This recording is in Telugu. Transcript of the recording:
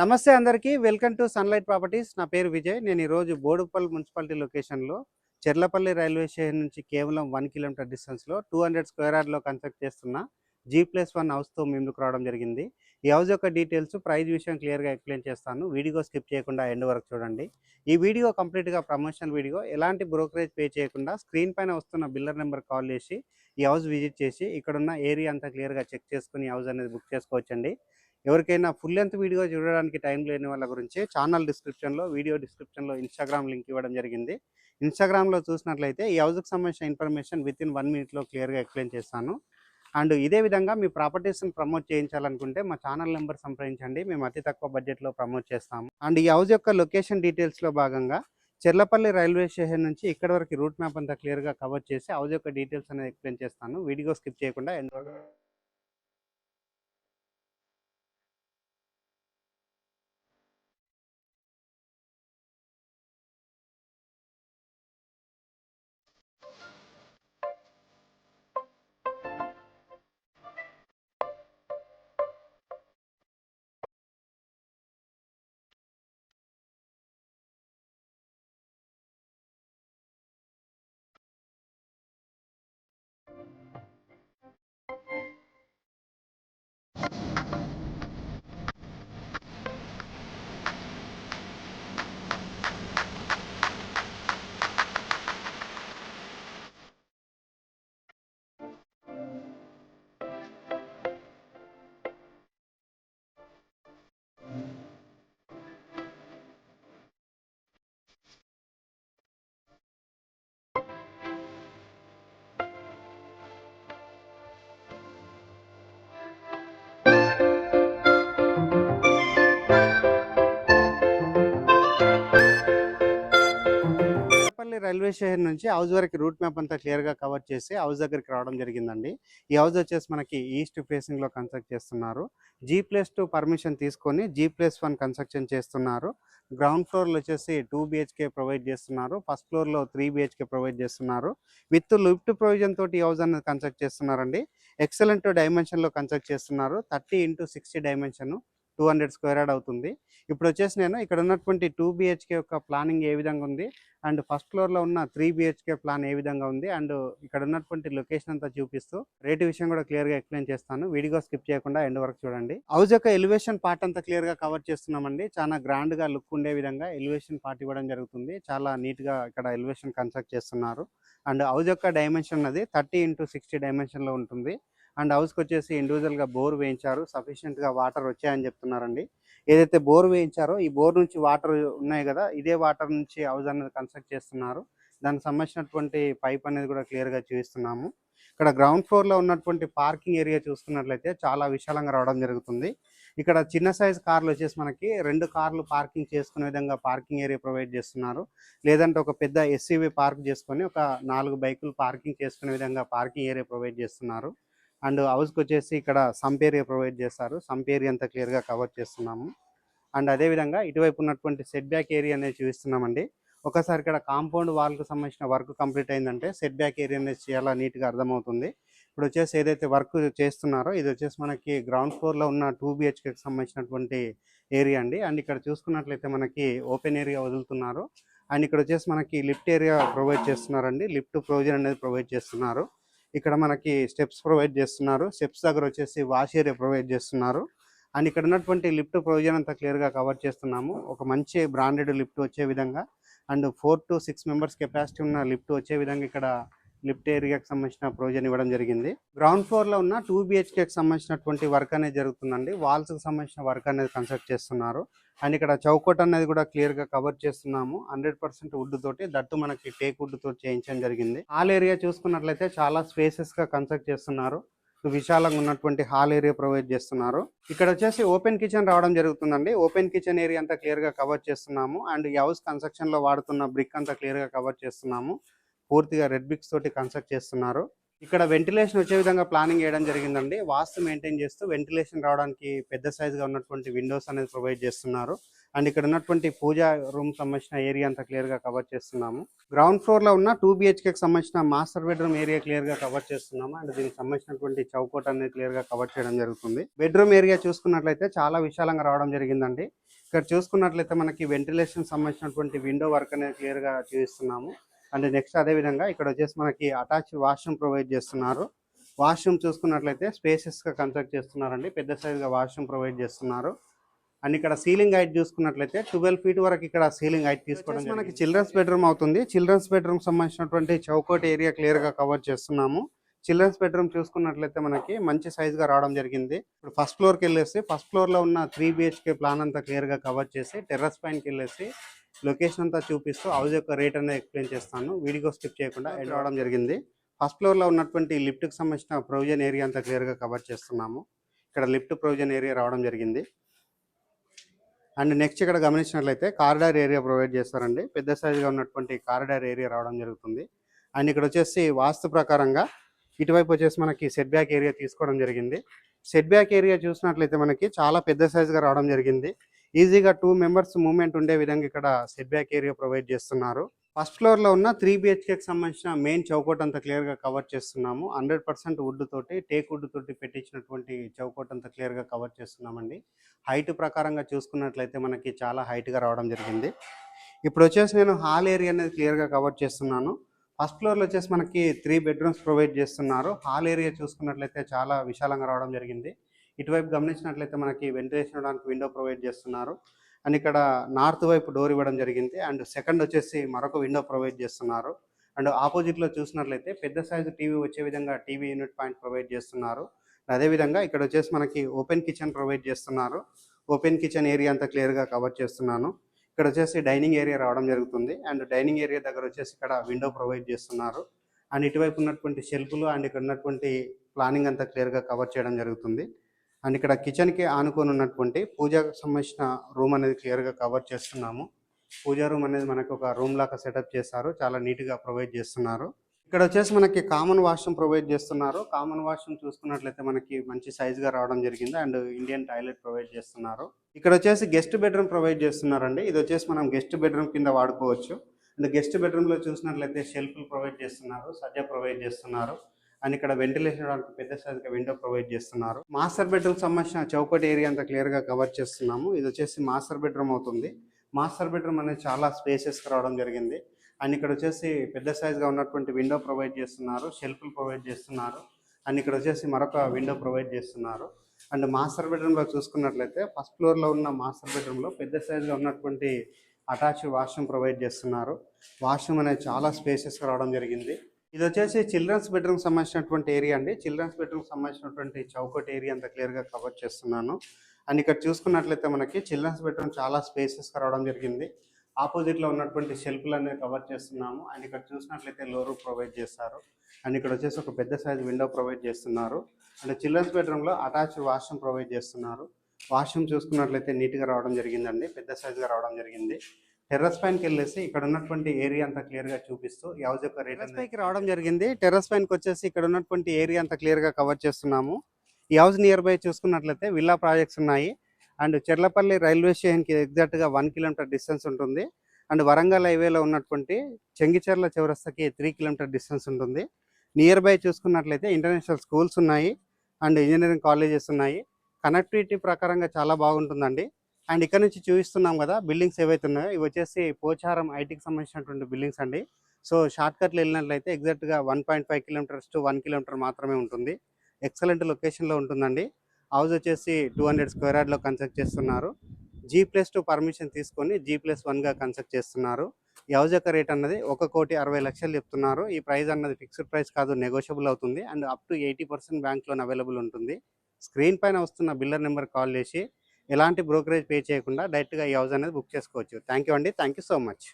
నమస్తే అందరికీ. Welcome to sunlight properties. నా పేరు విజయ్. నేను ఈరోజు బోడుపల్లి మున్సిపాలిటీ లొకేషన్లో చెర్లపల్లి రైల్వే స్టేషన్ నుంచి కేవలం వన్ కిలోమీటర్ డిస్టెన్స్లో టూ హండ్రెడ్ స్క్వేర్ యార్డ్లో కన్స్ట్రక్ట్ చేస్తున్న జీ ప్లస్ వన్ హౌస్తో ముందుకు రావడం జరిగింది. ఈ హౌస్ యొక్క డీటెయిల్స్ ప్రైజ్ విషయం క్లియర్గా ఎక్స్ప్లెయిన్ చేస్తాను. వీడియో స్కిప్ చేయకుండా ఎండ్ వరకు చూడండి. ఈ వీడియో కంప్లీట్గా ప్రమోషనల్ వీడియో. ఎలాంటి బ్రోకరేజ్ పే చేయకుండా స్క్రీన్ పైన వస్తున్న బిల్లర్ నెంబర్ కాల్ చేసి ఈ హౌస్ విజిట్ చేసి ఇక్కడున్న ఏరియా అంతా క్లియర్గా చెక్ చేసుకుని ఈ హౌస్ అనేది బుక్ చేసుకోవచ్చండి. ఎవరికైనా ఫుల్ లెంత్ వీడియో చూడడానికి టైం లేని వాళ్ళ గురించి ఛానల్ డిస్క్రిప్షన్లో వీడియో డిస్క్రిప్షన్లో ఇన్స్టాగ్రామ్ లింక్ ఇవ్వడం జరిగింది. ఇన్స్టాగ్రామ్లో చూసినట్లయితే ఈ హౌస్కి సంబంధించిన ఇన్ఫర్మేషన్ విత్ ఇన్ వన్ మినిట్లో క్లియర్గా ఎక్స్ప్లెయిన్ చేస్తాను. అండ్ ఇదే విధంగా మీ ప్రాపర్టీస్ని ప్రమోట్ చేయించాలనుకుంటే మా ఛానల్ నెంబర్ సంప్రదించండి. మేము అతి తక్కువ బడ్జెట్లో ప్రమోట్ చేస్తాము. అండ్ ఈ హౌస్ యొక్క లొకేషన్ డీటెయిల్స్లో భాగంగా చెర్లపల్లి రైల్వే స్టేషన్ నుంచి ఇక్కడ వరకు రూట్ మ్యాప్ అంతా క్లియర్గా కవర్ చేసి హౌస్ యొక్క డీటెయిల్స్ అనేది ఎక్స్ప్లెయిన్ చేస్తాను. వీడియో స్కిప్ చేయకుండా ఎండ్ రైల్వే స్టేషన్ నుంచి హౌస్ వరకు రూట్ మ్యాప్ అంతా క్లియర్గా కవర్ చేసి హౌస్ దగ్గరికి రావడం జరిగిందండి. ఈ హౌస్ వచ్చేసి మనకి ఈస్ట్ ఫేసింగ్లో కన్స్ట్రక్ట్ చేస్తున్నారు. జీ ప్లస్ టూ పర్మిషన్ తీసుకొని జీ ప్లస్ వన్ కన్స్ట్రక్షన్ చేస్తున్నారు. గ్రౌండ్ ఫ్లోర్లు వచ్చేసి టూ బిహెచ్కే ప్రొవైడ్ చేస్తున్నారు. ఫస్ట్ ఫ్లోర్లో త్రీ బిహెచ్కే ప్రొవైడ్ చేస్తున్నారు. విత్ లిఫ్ట్ ప్రొవిజన్ తోటి ఈ హౌస్ అనేది కన్స్ట్రక్ట్ చేస్తున్నారండి. ఎక్సలెంట్ డైమెన్షన్లో కన్స్ట్రక్ట్ చేస్తున్నారు. Thirty into sixty dimension two hundred square yard అవుతుంది. ఇప్పుడు వచ్చేసి నేను ఇక్కడ ఉన్నటువంటి టూ బిహెచ్కే యొక్క ప్లానింగ్ ఏ విధంగా ఉంది? అండ్ ఫస్ట్ ఫ్లోర్లో ఉన్న త్రీ బిహెచ్కే ప్లాన్ ఏ విధంగా ఉంది? అండ్ ఇక్కడ ఉన్నటువంటి లొకేషన్ అంతా చూపిస్తూ రేటు విషయం కూడా క్లియర్గా ఎక్స్ప్లెయిన్ చేస్తాను. వీడియో స్కిప్ చేయకుండా ఎండ్ వరకు చూడండి. హౌస్ యొక్క ఎలివేషన్ పార్ట్ అంతా క్లియర్గా కవర్ చేస్తున్నామండి. చాలా గ్రాండ్గా లుక్ ఉండే విధంగా ఎలివేషన్ పార్ట్ ఇవ్వడం జరుగుతుంది. చాలా నీట్గా ఇక్కడ ఎలివేషన్ కన్స్ట్రక్ట్ చేస్తున్నారు. అండ్ హౌస్ యొక్క డైమెన్షన్ అనేది థర్టీ ఇంటూ సిక్స్టీ డైమెన్షన్లో ఉంటుంది. అండ్ హౌస్కి వచ్చేసి ఇండివిజువల్గా బోర్ వేయించారు. సఫిషియెంట్గా వాటర్ వచ్చాయని చెప్తున్నారండి. ఏదైతే బోర్ వేయించారో ఈ బోర్ నుంచి వాటర్ ఉన్నాయి కదా ఇదే వాటర్ నుంచి హౌస్ అనేది కన్స్ట్రక్ట్ చేస్తున్నారు. దానికి సంబంధించినటువంటి పైప్ అనేది కూడా క్లియర్గా చూపిస్తున్నాము. ఇక్కడ గ్రౌండ్ ఫ్లోర్లో ఉన్నటువంటి పార్కింగ్ ఏరియా చూసుకున్నట్లయితే చాలా విశాలంగా రావడం జరుగుతుంది. ఇక్కడ చిన్న సైజ్ కార్లు వచ్చేసి మనకి రెండు కార్లు పార్కింగ్ చేసుకునే విధంగా పార్కింగ్ ఏరియా ప్రొవైడ్ చేస్తున్నారు. లేదంటే ఒక పెద్ద ఎస్యూవి పార్క్ చేసుకొని ఒక నాలుగు బైకులు పార్కింగ్ చేసుకునే విధంగా పార్కింగ్ ఏరియా ప్రొవైడ్ చేస్తున్నారు. అండ్ హౌస్కి వచ్చేసి ఇక్కడ సంప్ ఏరియా ప్రొవైడ్ చేస్తారు. సంప్ ఏరియా అంతా క్లియర్గా కవర్ చేస్తున్నాము. అండ్ అదేవిధంగా ఇటువైపు ఉన్నటువంటి సెట్ బ్యాక్ ఏరియా అనేది చూపిస్తున్నామండి. ఒకసారి ఇక్కడ కాంపౌండ్ వాల్కి సంబంధించిన వర్క్ కంప్లీట్ అయిందంటే సెట్ బ్యాక్ ఏరియా అనేది చాలా నీట్గా అర్థమవుతుంది. ఇప్పుడు వచ్చేసి ఏదైతే వర్క్ చేస్తున్నారో ఇది వచ్చేసి మనకి గ్రౌండ్ ఫ్లోర్లో ఉన్న టూ బిహెచ్కేకి సంబంధించినటువంటి ఏరియా అండి. అండ్ ఇక్కడ చూసుకున్నట్లయితే మనకి ఓపెన్ ఏరియా వదులుతున్నారు. అండ్ ఇక్కడ వచ్చేసి మనకి లిఫ్ట్ ఏరియా ప్రొవైడ్ చేస్తున్నారండి. లిఫ్ట్ ప్రొవిజన్ అనేది ప్రొవైడ్ చేస్తున్నారు. ఇక్కడ మనకి స్టెప్స్ ప్రొవైడ్ చేస్తున్నారు. స్టెప్స్ దగ్గర వచ్చేసి వాష్ ఏరియా ప్రొవైడ్ చేస్తున్నారు. అండ్ ఇక్కడ ఉన్నటువంటి లిఫ్ట్ ప్రొవిజన్ అంతా క్లియర్గా కవర్ చేస్తున్నాము. ఒక మంచి బ్రాండెడ్ లిఫ్ట్ వచ్చే విధంగా and four to six members capacity ఉన్న లిఫ్ట్ వచ్చే విధంగా ఇక్కడ లిఫ్ట్ ఏరియాకి సంబంధించిన ప్రొవిజన్ ఇవ్వడం జరిగింది. గ్రౌండ్ ఫ్లోర్లో ఉన్న టూ బిహెచ్కేకి సంబంధించినటువంటి వర్క్ అనేది జరుగుతుందండి. వాల్స్కి సంబంధించిన వర్క్ అనేది కన్స్ట్రక్ట్ చేస్తున్నారు. అండ్ ఇక్కడ చౌకోట్ అనేది కూడా క్లియర్గా కవర్ చేస్తున్నాము. హండ్రెడ్ పర్సెంట్ వుడ్ తోటి దట్టు మనకి టేక్ వుడ్ తోటి చేయించడం జరిగింది. హాల్ ఏరియా చూసుకున్నట్లయితే చాలా స్పేసెస్గా కన్స్ట్రక్ట్ చేస్తున్నారు. విశాలంగా ఉన్నటువంటి హాల్ ఏరియా ప్రొవైడ్ చేస్తున్నారు. ఇక్కడ వచ్చేసి ఓపెన్ కిచెన్ రావడం జరుగుతుందండి. ఓపెన్ కిచెన్ ఏరియా అంతా క్లియర్గా కవర్ చేస్తున్నాము. అండ్ ఈ హౌస్ కన్స్ట్రక్షన్లో వాడుతున్న బ్రిక్ అంతా క్లియర్గా కవర్ చేస్తున్నాము. పూర్తిగా రెడ్ బిక్స్ తోటి కన్స్ట్రక్ట్ చేస్తున్నారు. ఇక్కడ వెంటిలేషన్ వచ్చే విధంగా ప్లానింగ్ చేయడం జరిగిందండి. వాస్తు మెయింటైన్ చేస్తూ వెంటిలేషన్ రావడానికి పెద్ద సైజుగా గా ఉన్నటువంటి విండోస్ అనేది ప్రొవైడ్ చేస్తున్నారు. అండ్ ఇక్కడ ఉన్నటువంటి పూజా రూమ్ సంబంధించిన ఏరియా అంతా క్లియర్గా కవర్ చేస్తున్నాము. గ్రౌండ్ ఫ్లోర్లో ఉన్న టూ బిహెచ్కే సంబంధించిన మాస్టర్ బెడ్రూమ్ ఏరియా క్లియర్గా కవర్ చేస్తున్నాము. అండ్ దీనికి సంబంధించినటువంటి చౌకోట్ అనేది క్లియర్గా కవర్ చేయడం జరుగుతుంది. బెడ్రూమ్ ఏరియా చూసుకున్నట్లయితే చాలా విశాలంగా రావడం జరిగిందండి. ఇక్కడ చూసుకున్నట్లయితే మనకి వెంటిలేషన్ సంబంధించినటువంటి విండో వర్క్ అనేది క్లియర్గా చూపిస్తున్నాము. అండ్ నెక్స్ట్ అదే విధంగా ఇక్కడ వచ్చేసి మనకి అటాచ్ వాష్రూమ్ ప్రొవైడ్ చేస్తున్నారు. వాష్రూమ్ చూసుకున్నట్లయితే స్పేసెస్గా కన్స్ట్రక్ట్ చేస్తున్నారండి. పెద్ద సైజ్గా వాష్రూమ్ ప్రొవైడ్ చేస్తున్నారు. అండ్ ఇక్కడ సీలింగ్ హైట్ చూసుకున్నట్లయితే ట్వెల్వ్ ఫీట్ వరకు ఇక్కడ సీలింగ్ హైట్ తీసుకోవడం మనకి చిల్డ్రన్స్ బెడ్రూమ్ అవుతుంది. చిల్డ్రన్స్ బెడ్రూమ్ సంబంధించినటువంటి చౌకోట్ ఏరియా క్లియర్గా కవర్ చేస్తున్నాము. చిల్డ్రన్స్ బెడ్రూమ్ చూసుకున్నట్లయితే మనకి మంచి సైజుగా రావడం జరిగింది. ఇప్పుడు ఫస్ట్ ఫ్లోర్కి వెళ్ళేసి ఫస్ట్ ఫ్లోర్లో ఉన్న త్రీ బిహెచ్కే ప్లాన్ అంతా క్లియర్గా కవర్ చేసి టెర్రస్ పైనకి వెళ్ళేసి లొకేషన్ అంతా చూపిస్తూ హౌస్ యొక్క రేట్ అనేది ఎక్స్ప్లెయిన్ చేస్తాను. వీడియో స్కిప్ చేయకుండా ఎండ్ రావడం జరిగింది. ఫస్ట్ ఫ్లోర్లో ఉన్నటువంటి లిఫ్ట్కి సంబంధించిన ప్రొవిజన్ ఏరియా అంతా క్లియర్గా కవర్ చేస్తున్నాము. ఇక్కడ లిఫ్ట్ ప్రొవిజన్ ఏరియా రావడం జరిగింది. అండ్ నెక్స్ట్ ఇక్కడ గమనించినట్లయితే కారిడార్ ఏరియా ప్రొవైడ్ చేస్తారండి. పెద్ద సైజుగా ఉన్నటువంటి కారిడార్ ఏరియా రావడం జరుగుతుంది. అండ్ ఇక్కడ వచ్చేసి వాస్తు ప్రకారంగా ఇటువైపు వచ్చేసి మనకి సెట్ బ్యాక్ ఏరియా తీసుకోవడం జరిగింది. సెట్ బ్యాక్ ఏరియా చూసినట్లయితే మనకి చాలా పెద్ద సైజుగా రావడం జరిగింది. ఈజీగా టూ మెంబర్స్ మూమెంట్ ఉండే విధంగా ఇక్కడ సెట్ బ్యాక్ ఏరియా ప్రొవైడ్ చేస్తున్నారు. ఫస్ట్ ఫ్లోర్లో ఉన్న త్రీ బిహెచ్కేకి సంబంధించిన మెయిన్ చౌకోట్ అంతా క్లియర్గా కవర్ చేస్తున్నాము. హండ్రెడ్ పర్సెంట్ వుడ్ తోటి టేక్ వుడ్ తోటి పెట్టించినటువంటి చౌకోట్ అంతా క్లియర్గా కవర్ చేస్తున్నామండి. హైట్ ప్రకారంగా చూసుకున్నట్లయితే మనకి చాలా హైట్గా రావడం జరిగింది. ఇప్పుడు వచ్చేసి నేను హాల్ ఏరియా అనేది క్లియర్గా కవర్ చేస్తున్నాను. ఫస్ట్ ఫ్లోర్లో వచ్చేసి మనకి త్రీ బెడ్రూమ్స్ ప్రొవైడ్ చేస్తున్నారు. హాల్ ఏరియా చూసుకున్నట్లయితే చాలా విశాలంగా రావడం జరిగింది. ఇటువైపు గమనించినట్లయితే మనకి వెంటిలేషన్ ఇవ్వడానికి విండో ప్రొవైడ్ చేస్తున్నారు. అండ్ ఇక్కడ నార్త్ వైపు డోర్ ఇవ్వడం జరిగింది. అండ్ సెకండ్ వచ్చేసి మరొక విండో ప్రొవైడ్ చేస్తున్నారు. అండ్ ఆపోజిట్లో చూసినట్లయితే పెద్ద సైజు టీవీ వచ్చే విధంగా టీవీ యూనిట్ పాయింట్ ప్రొవైడ్ చేస్తున్నారు. అదేవిధంగా ఇక్కడ వచ్చేసి మనకి ఓపెన్ కిచెన్ ప్రొవైడ్ చేస్తున్నారు. ఓపెన్ కిచెన్ ఏరియా అంతా క్లియర్గా కవర్ చేస్తున్నాను. ఇక్కడ వచ్చేసి డైనింగ్ ఏరియా రావడం జరుగుతుంది. అండ్ డైనింగ్ ఏరియా దగ్గర వచ్చేసి ఇక్కడ విండో ప్రొవైడ్ చేస్తున్నారు. అండ్ ఇటువైపు ఉన్నటువంటి షెల్ఫ్లు అండ్ ఇక్కడ ఉన్నటువంటి ప్లానింగ్ అంతా క్లియర్గా కవర్ చేయడం జరుగుతుంది. అండ్ ఇక్కడ కిచెన్కి ఆనుకొని ఉన్నటువంటి పూజకు సంబంధించిన రూమ్ అనేది క్లియర్గా కవర్ చేస్తున్నాము. పూజా రూమ్ అనేది మనకు ఒక రూమ్ లాగా సెటప్ చేస్తారు చాలా నీట్గా ప్రొవైడ్ చేస్తున్నారు. ఇక్కడ వచ్చేసి మనకి కామన్ వాష్రూమ్ ప్రొవైడ్ చేస్తున్నారు. కామన్ వాష్రూమ్ చూసుకున్నట్లయితే మనకి మంచి సైజుగా రావడం జరిగింది. అండ్ ఇండియన్ టాయిలెట్ ప్రొవైడ్ చేస్తున్నారు. ఇక్కడ వచ్చేసి గెస్ట్ బెడ్రూమ్ ప్రొవైడ్ చేస్తున్నారండి. ఇది వచ్చేసి మనం గెస్ట్ బెడ్రూమ్ కింద వాడుకోవచ్చు. అండ్ గెస్ట్ బెడ్రూమ్లో చూసినట్లయితే షెల్ఫ్లు ప్రొవైడ్ చేస్తున్నారు. సజ్జ ప్రొవైడ్ చేస్తున్నారు. అండ్ ఇక్కడ వెంటిలేషన్ పెద్ద సైజ్ విండో ప్రొవైడ్ చేస్తున్నారు. మాస్టర్ బెడ్రూమ్ సంబంధించిన చౌకటి ఏరియా అంతా క్లియర్గా కవర్ చేస్తున్నాము. ఇది వచ్చేసి మాస్టర్ బెడ్రూమ్ అవుతుంది. మాస్టర్ బెడ్రూమ్ అనేది చాలా స్పేసెస్ రావడం జరిగింది. అండ్ ఇక్కడ వచ్చేసి పెద్ద సైజ్గా ఉన్నటువంటి విండో ప్రొవైడ్ చేస్తున్నారు షెల్ఫ్లు ప్రొవైడ్ చేస్తున్నారు. అండ్ ఇక్కడ వచ్చేసి మరొక విండో ప్రొవైడ్ చేస్తున్నారు. అండ్ మాస్టర్ బెడ్రూమ్లో చూసుకున్నట్లయితే ఫస్ట్ ఫ్లోర్లో ఉన్న మాస్టర్ బెడ్రూమ్లో పెద్ద సైజ్గా ఉన్నటువంటి అటాచ్ వాష్రూమ్ ప్రొవైడ్ చేస్తున్నారు. వాష్రూమ్ అనేది చాలా స్పేసెస్గా రావడం జరిగింది. ఇది వచ్చేసి చిల్డ్రన్స్ బెడ్రూమ్ సంబంధించినటువంటి ఏరియా అండి. చిల్డ్రన్స్ బెడ్రూమ్ సంబంధించినటువంటి చౌకట్ ఏరియా అంత క్లియర్గా కవర్ చేస్తున్నాను. అండ్ ఇక్కడ చూసుకున్నట్లయితే మనకి చిల్డ్రన్స్ బెడ్రూమ్ చాలా స్పేసెస్గా రావడం జరిగింది. ఆపోజిట్లో ఉన్నటువంటి షెల్ఫ్లు అనేది కవర్ చేస్తున్నాము. అండ్ ఇక్కడ చూసినట్లయితే లోరు ప్రొవైడ్ చేస్తారు అండ్ ఇక్కడ వచ్చేసి ఒక పెద్ద సైజ్ విండో ప్రొవైడ్ చేస్తున్నారు. అండ్ చిల్డ్రన్స్ బెడ్రూమ్లో అటాచ్ వాష్రూమ్ ప్రొవైడ్ చేస్తున్నారు. వాష్రూమ్ చూసుకున్నట్లయితే నీట్గా రావడం జరిగిందండి. పెద్ద సైజ్గా రావడం జరిగింది. టెర్రస్ పైనకి వెళ్ళేసి ఇక్కడ ఉన్నటువంటి ఏరియా అంతా క్లియర్గా చూపిస్తూ ఈ హౌస్ యొక్క రేట్ పైకి రావడం జరిగింది. టెర్రస్ పైనకి వచ్చేసి ఇక్కడ ఉన్నటువంటి ఏరియా అంతా క్లియర్గా కవర్ చేస్తున్నాము. ఈ హౌస్ నియర్ బై చూసుకున్నట్లయితే విల్లా ప్రాజెక్ట్స్ ఉన్నాయి. అండ్ చెర్లపల్లి రైల్వే స్టేషన్కి ఎగ్జాక్ట్గా వన్ కిలోమీటర్ డిస్టెన్స్ ఉంటుంది. అండ్ వరంగల్ హైవేలో ఉన్నటువంటి చెంగిచెర్ల చౌరస్తాకి త్రీ కిలోమీటర్ డిస్టెన్స్ ఉంటుంది. నియర్ బై చూసుకున్నట్లయితే ఇంటర్నేషనల్ స్కూల్స్ ఉన్నాయి. అండ్ ఇంజనీరింగ్ కాలేజెస్ ఉన్నాయి. కనెక్టివిటీ ప్రకారంగా చాలా బాగుంటుందండి. అండ్ ఇక్కడ నుంచి చూపిస్తున్నాం కదా బిల్డింగ్స్ ఏవైతే ఉన్నాయో ఇవి వచ్చేసి పోచారం ఐటీకి సంబంధించినటువంటి బిల్డింగ్స్ అండి. సో షార్ట్కట్లు వెళ్ళినట్లయితే ఎగ్జాక్ట్గా one point five kilometres to one kilometre మాత్రమే ఉంటుంది. ఎక్సలెంట్ లొకేషన్లో ఉంటుందండి. హౌస్ వచ్చేసి టూ హండ్రెడ్ స్క్వేర్ యార్డ్లో కన్స్ట్రక్ట్ చేస్తున్నారు. జీ ప్లస్ టూ పర్మిషన్ తీసుకొని జీ ప్లస్ వన్గా కన్స్ట్రక్ట్ చేస్తున్నారు. ఈ హౌస్ యొక్క రేట్ అన్నది ఒక కోటి అరవై లక్షలు చెప్తున్నారు. ఈ ప్రైస్ అన్నది ఫిక్స్డ్ ప్రైస్ కాదు నెగోషియబుల్ అవుతుంది. And up to eighty percent bank loan available ఉంటుంది. స్క్రీన్ పైన వస్తున్న బిల్లర్ నెంబర్ కాల్ చేసి ఎలాంటి బ్రోకరేజ్ పే చేయకుండా డైరెక్ట్గా ఈ హౌస్ అనేది బుక్ చేసుకోవచ్చు. థ్యాంక్ యూ అండి. Thank you so much